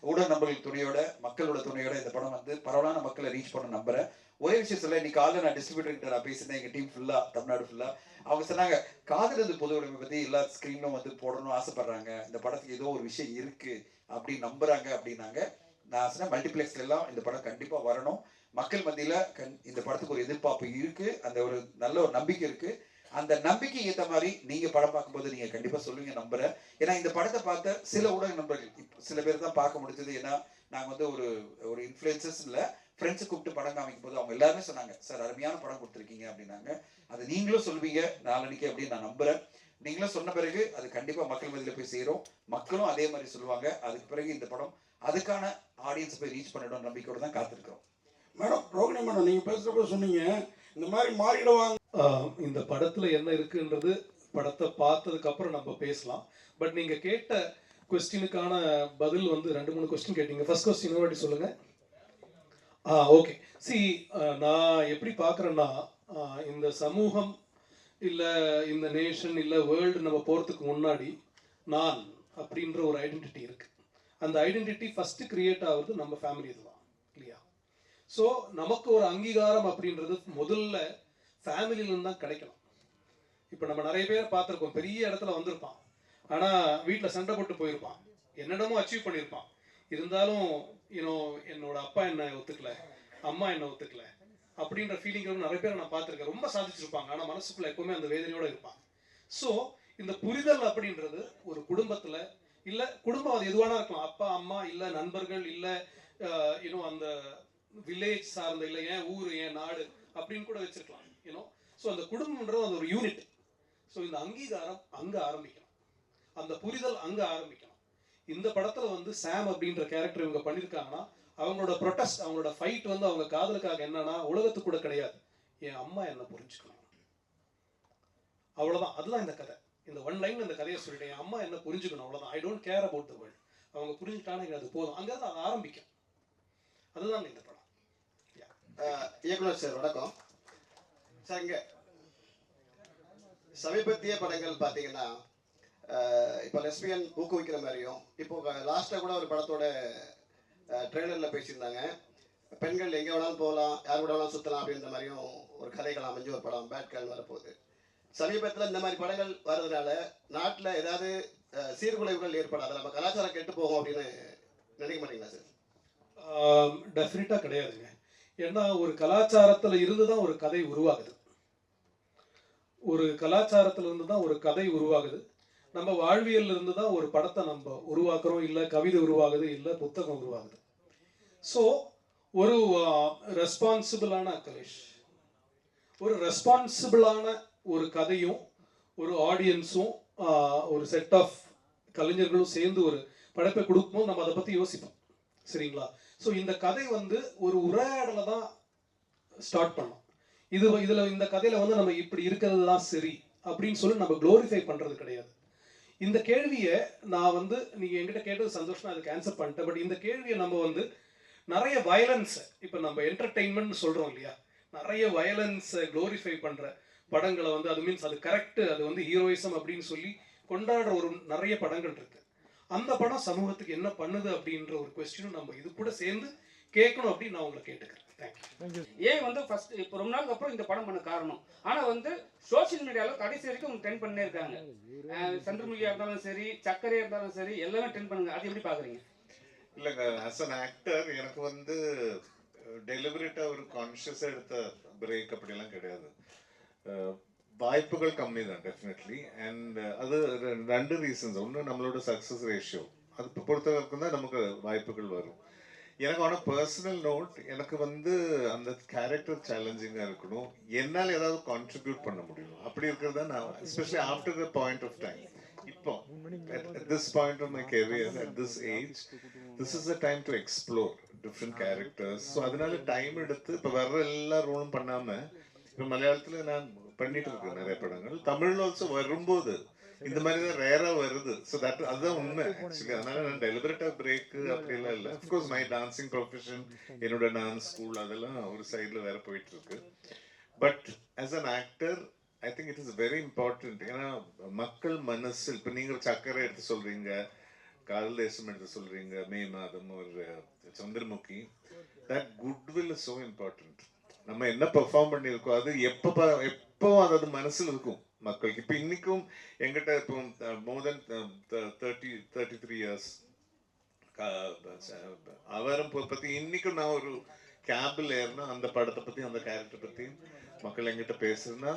ஊடக நம்பர்கள் துணையோட மக்களோட துணையோட இந்த படம் வந்து பரவலான மக்களை ரீச் பண்ண நம்புறேன். ஒரே விஷயம் சொல்ல இன்னைக்கு காலையில் நான் டிஸ்ட்ரிபியூட்டர் கிட்ட நான் பேசினேன் எங்க டீம் ஃபுல்லா தமிழ்நாடு ஃபுல்லா அவங்க சொன்னாங்க காதலது பொது உடைமை பத்தி எல்லா ஸ்க்ரீன்லும் வந்து போடணும்னு ஆசைப்படுறாங்க. இந்த படத்துக்கு ஏதோ ஒரு விஷயம் இருக்கு அப்படின்னு நம்புறாங்க அப்படின்னாங்க. நான் சொன்னேன் மல்டிப்ளெக்ஸ்ல எல்லாம் இந்த படம் கண்டிப்பா வரணும். மக்கள் மத்தியில கண் இந்த படத்துக்கு ஒரு எதிர்பார்ப்பு இருக்கு. அந்த ஒரு நல்ல ஒரு நம்பிக்கை இருக்கு. அந்த நம்பிக்கை ஏற்ற மாதிரி நீங்க படம் பார்க்கும்போது நீங்க கண்டிப்பா சொல்லுவீங்க நம்புறேன். ஏன்னா இந்த படத்தை பார்த்த சில ஊடக நண்பர்கள் சில பேர் தான் பார்க்க முடிஞ்சது. ஏன்னா நாங்க வந்து ஒரு ஒரு இன்ஃபுளுசஸ் இல்லை ஃப்ரெண்ட்ஸை கூப்பிட்டு படம் காமிக்கும் போது அவங்க எல்லாருமே சொன்னாங்க சார் அருமையான படம் கொடுத்துருக்கீங்க அப்படின்னாங்க. அது நீங்களும் சொல்வீங்க நாளன்னைக்கு அப்படின்னு நான் நம்புறேன். நீங்களும் சொன்ன பிறகு அது கண்டிப்பா மக்கள் மதியில போய் சேரும். மக்களும் அதே மாதிரி சொல்லுவாங்க. அதுக்கு பிறகு இந்த படம் அதுக்கான ஆடியன்ஸ் போய் ரீச் பண்ணிடும் நம்பிக்கையோட தான் காத்திருக்கிறோம். மேடம் ரோகிணி மேடம் நீங்கள் பேசுகிறப்ப சொன்னீங்க இந்த மாதிரி மாறிடுவாங்க. இந்த படத்துல என்ன இருக்குன்றது படத்தை பார்த்ததுக்கு அப்புறம் நம்ம பேசலாம். பட் நீங்க கேட்ட கொஸ்டினுக்கான பதில் வந்து ரெண்டு மூணு கொஸ்டின் கேட்டீங்க. ஃபர்ஸ்ட் கொஸ்டின் வாட்டி சொல்லுங்க. ஆ ஓகே சி நான் எப்படி பார்க்குறேன்னா இந்த சமூகம் இல்லை இந்த நேஷன் இல்லை வேர்ல்டு நம்ம போகிறதுக்கு முன்னாடி நான் அப்படின்ற ஒரு ஐடென்டிட்டி இருக்கு. அந்த ஐடென்டிட்டி ஃபஸ்ட்டு கிரியேட் ஆகுறது நம்ம ஃபேமிலி இதுதான். இல்லையா? ஸோ நமக்கு ஒரு அங்கீகாரம் அப்படின்றது முதல்ல ஃபேமிலியிலேருந்து தான் கிடைக்கணும். இப்போ நம்ம நிறைய பேர் பார்த்துருக்கோம். பெரிய இடத்துல வந்திருப்பான். ஆனால் வீட்டில் சண்டை போட்டு போயிருப்பான். என்னென்னமோ அச்சீவ் பண்ணியிருப்பான். இருந்தாலும் யூனோ என்னோட அப்பா என்ன ஒத்துக்கல. அம்மா என்ன ஒத்துக்கல. அப்படின்ற ஃபீலிங் நிறைய பேர் நான் பார்த்துருக்கேன். ரொம்ப சாதிச்சிருப்பாங்க. ஆனால் மனசுக்குள்ள எப்பவுமே அந்த வேதனையோட இருப்பான். ஸோ இந்த புரிதல் அப்படின்றது ஒரு குடும்பத்தில் இல்லை குடும்பம் அது எதுவானா இருக்கலாம். அப்பா அம்மா இல்லை நண்பர்கள் இல்லை இன்னும் அந்த வில்லேஜ் சார்ந்த இல்லை ஏன் ஊர் ஏன் நாடு அப்படின்னு கூட வச்சிருக்கலாம். யூனோ ஸோ அந்த குடும்பம்ன்றது அது ஒரு யூனிட் ஸோ இந்த அங்கீகாரம் அங்கே ஆரம்பிக்கணும். அந்த புரிதல் அங்கே ஆரம்பிக்கணும். இந்த படத்தில் வந்து சாம் அப்படின்ற கேரக்டர் இவங்க பண்ணியிருக்காங்கன்னா அவங்களோட ப்ரொட்டஸ்ட் அவங்களோட ஃபைட் வந்து அவங்க காதலுக்காக என்னன்னா உலகத்துக்கு கூட கிடையாது. என் அம்மா என்ன புரிஞ்சுக்கணும். அவ்வளோதான் அதுதான் இந்த கதை. இந்த ஒன் லைன் இந்த கதையை சொல்லிட்டேன். என் அம்மா என்ன புரிஞ்சுக்கணும். அவ்வளோதான் I don't care about the world அவங்க புரிஞ்சுக்கிட்டாங்க அது போதும். அங்கே தான் அது ஆரம்பிக்கும். அதுதான் இந்த படம். இயக்குனர் சார் வணக்கம். சங்க. சமீபத்திய படங்கள் பார்த்தீங்கன்னா இப்போ லெஸ்பியன் ஊக்குவிக்கிற மாதிரியும் இப்போ லாஸ்ட்டாக கூட ஒரு படத்தோட ட்ரெய்லரில் பேசியிருந்தாங்க. பெண்கள் எங்கே வேணாலும் போகலாம் யார் கூட வேணாலும் சுற்றலாம் அப்படின்ற மாதிரியும் ஒரு கதைகள் அமைஞ்சு ஒரு படம் பேட் கேர்ள் வரப்போகுது. சமீபத்தில் இந்த மாதிரி படங்கள் வர்றதுனால நாட்டில் ஏதாவது சீர்குலைவுகள் ஏற்படாது நம்ம கலாச்சாரம் கெட்டு போகும் அப்படின்னு நினைக்க மாட்டீங்களா சார் டெஃபினட்டாக கிடையாதுங்க. ஏன்னா ஒரு கலாச்சாரத்தில் இருந்து தான் ஒரு கதை உருவாகுது. ஒரு கலாச்சாரத்துல இருந்து தான் ஒரு கதை உருவாகுது. நம்ம வாழ்வியல்ல இருந்து தான் ஒரு படத்தை நம்ம உருவாக்குறோம். இல்லை கவிதை உருவாகுது இல்லை புத்தகம் உருவாகுது. ஸோ ஒரு ரெஸ்பான்சிபிளான கலேஷ் ஒரு ரெஸ்பான்சிபிளான ஒரு கதையும் ஒரு ஆடியன்ஸும் ஒரு செட் ஆஃப் கலைஞர்களும் சேர்ந்து ஒரு படைப்பை கொடுக்கும்போது நம்ம அதை பற்றி யோசிப்போம். சரிங்களா? ஸோ இந்த கதை வந்து ஒரு உரையாடலை தான் ஸ்டார்ட் பண்ணோம். இது இதில் இந்த கதையில் வந்து நம்ம இப்படி இருக்கிறது தான் சரி அப்படின்னு சொல்லி நம்ம க்ளோரிஃபை பண்ணுறது கிடையாது. இந்த கேள்வியை நான் வந்து நீங்கள் என்கிட்ட கேட்டது சந்தோஷம் அதுக்கு ஆன்சர் பண்ணிட்டேன். பட் இந்த கேள்வியை நம்ம வந்து நிறைய வயலன்ஸ் இப்போ நம்ம என்டர்டெயின்மெண்ட் சொல்கிறோம் இல்லையா? நிறைய வயலன்ஸை க்ளோரிஃபை பண்ணுற படங்களை வந்து அது மீன்ஸ் அது கரெக்ட் அது வந்து ஹீரோயிசம் அப்படின்னு சொல்லி கொண்டாடுற ஒரு நிறைய படங்கள் இருக்கு. அந்த படம் சமூகத்துக்கு என்ன பண்ணுது அப்படின்ற ஒரு கொஸ்டினும் நம்ம இது கூட சேர்ந்து கேட்கணும் அப்படின்னு நான் உங்களை கேட்டுக்கிறேன். ஏன் வந்து ஃபர்ஸ்ட் இப்போ ரொம்ப நாளுக்கு அப்புறம் இந்த படம் பண்ண காரணம்? ஆனா வந்து சோஷியல் மீடியால கடைசி வரைக்கும் அவங்க ட்ரெண்ட் பண்ணே இருக்காங்க. அஹ் சந்திரமுகியா இருந்தாலும் சரி சக்கரையா இருந்தாலும் சரி எல்லாமே ட்ரெண்ட் பண்ணுங்க. அது எப்படி பாக்குறீங்க? இல்லைங்க ஆஸ் அன் ஆக்டர் எனக்கு வந்து டெலிபரேட்டா ஒரு கான்ஷியஸா எடுத்த பிரேக் அப்படிலாம் கிடையாது. வாய்ப்புகள் கம்மி தான் டெஃபினெட்லி அண்ட் அது ரெண்டு ரீசன்ஸ் ஒன்று நம்மளோட சக்ஸஸ் ரேஷியோ அது பொறுத்த வரைக்கும் தான் நமக்கு வாய்ப்புகள் வரும். எனக்கு ஆனால் பர்சனல் நோட் எனக்கு வந்து அந்த கேரக்டர் சேலஞ்சிங்காக இருக்கணும். என்னால் ஏதாவது கான்ட்ரிபியூட் பண்ண முடியும்? அப்படி இருக்கிறது தான் நான் especially after the point of time இப்போ at this point of my career at this age this is the time to explore different characters. So அதனால டைம் எடுத்து இப்போ வர்ற எல்லா ரோலும் பண்ணாம இப்போ மலையாளத்துல நான் பண்ணிட்டு இருக்கேன் நிறைய படங்கள். தமிழ்ல ஆல்சோ வரும்போது இந்த மாதிரி தான் ரேரா வருது. ஸோ தட் அதுதான் உண்மை. ஆக்சுவலி அதனால நான் டெலிபரேட்டா பிரேக் அப்படிலாம் இல்லை of course my dancing profession என்னோட டான்ஸ் ஸ்கூல் அதெல்லாம் ஒரு சைடில் வேற போயிட்டு இருக்கு but as an actor I think it is very important ஏன்னா மக்கள் மனசில் இப்போ நீங்கள் சக்கரை எடுத்து சொல்றீங்க காதல் தேசம் எடுத்து சொல்றீங்க மே மாதம் ஒரு Chandramukhi that goodwill is so important நம்ம என்ன பெர்ஃபார்ம் பண்ணியிருக்கோம் அது எப்போ எப்போ அது அது மனசில் இருக்கும். மக்களுக்கு. இப்போ இன்னைக்கும் எங்கிட்ட இப்போ more than thirty thirty three years அவரும் பற்றி இன்னைக்கும் நான் ஒரு கேபில் ஏறினா அந்த படத்தை பற்றி அந்த கேரக்டர் பற்றி மக்கள் எங்கிட்ட பேசுனா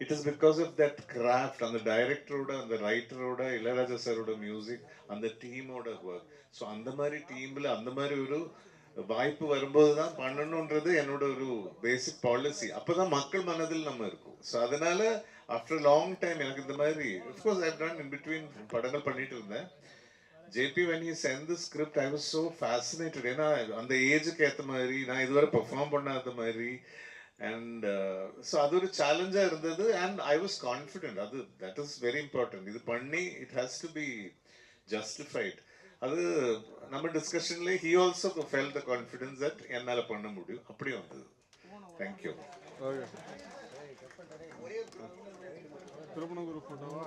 it is because of that craft அந்த டைரக்டரோட அந்த ரைட்டரோட இளையராஜா சாரோட மியூசிக் அந்த டீமோட ஒர்க் ஸோ அந்த மாதிரி டீமில் அந்த மாதிரி ஒரு வாய்ப்பு வரும்போது தான் பண்ணணுன்றது என்னோட ஒரு பேசிக் பாலிசி அப்பதான் மக்கள் மனதில் நம்ம இருக்கும். ஸோ அதனால ஆஃப்டர் லாங் டைம் எனக்கு இந்த மாதிரி of course I done in between படங்கள் பண்ணிட்டு இருந்தேன். JP when you sent the script I was so fascinated ஏன்னா அந்த ஏஜுக்கு ஏற்ற மாதிரி நான் இதுவரை பெர்ஃபார்ம் பண்ணாத மாதிரி. அண்ட் ஸோ uh, அது ஒரு சேலஞ்சாக இருந்தது. அண்ட் ஐ வாஸ் கான்ஃபிடென்ட் அது தட் இஸ் வெரி இம்பார்ட்டன்ட் இது பண்ணி it has to be justified அது நம்ம டிஸ்கஷன்ல he also felt the confidence that என்னால் பண்ண முடியும். அப்படி வந்தது தேங்க்யூ குரூப் போட்டோவா